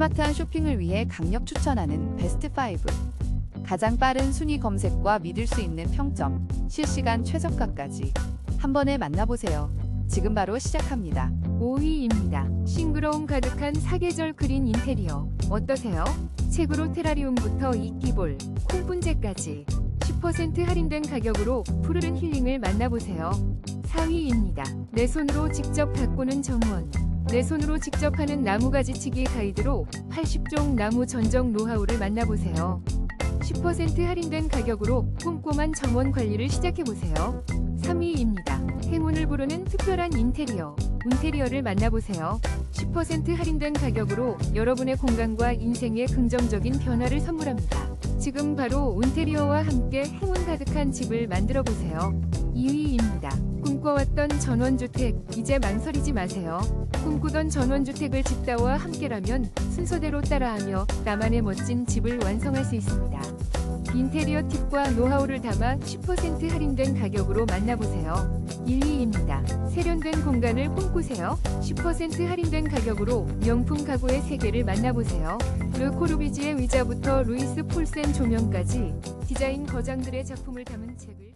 스마트한 쇼핑을 위해 강력 추천하는 베스트 5. 가장 빠른 순위 검색과 믿을 수 있는 평점, 실시간 최저가까지 한 번에 만나보세요. 지금 바로 시작합니다. 5위입니다. 싱그러움 가득한 사계절 그린 인테리어. 어떠세요? 책으로 테라리움부터 이끼볼, 콩분재까지 10% 할인된 가격으로 푸르른 힐링을 만나보세요. 4위입니다. 내 손으로 직접 가꾸는 정원. 내 손으로 직접 하는 나무가지치기 가이드로 80종 나무 전정 노하우를 만나보세요. 10% 할인된 가격으로 꼼꼼한 정원 관리를 시작해보세요. 3위입니다. 행운을 부르는 특별한 인테리어, 운테리어를 만나보세요. 10% 할인된 가격으로 여러분의 공간과 인생에 긍정적인 변화를 선물합니다. 지금 바로 운테리어와 함께 행운 가득한 집을 만들어 보세요. 2위입니다. 꿈꿔왔던 전원주택, 이제 망설이지 마세요. 꿈꾸던 전원주택을 집다와 함께라면 순서대로 따라하며 나만의 멋진 집을 완성할 수 있습니다. 인테리어 팁과 노하우를 담아 10% 할인된 가격으로 만나보세요. 1위입니다. 세련된 공간을 꿈꾸세요. 10% 할인된 가격으로 명품 가구의 세계를 만나보세요. 르코르비지의 의자부터 루이스 폴센 조명까지 디자인 거장들의 작품을 담은 책을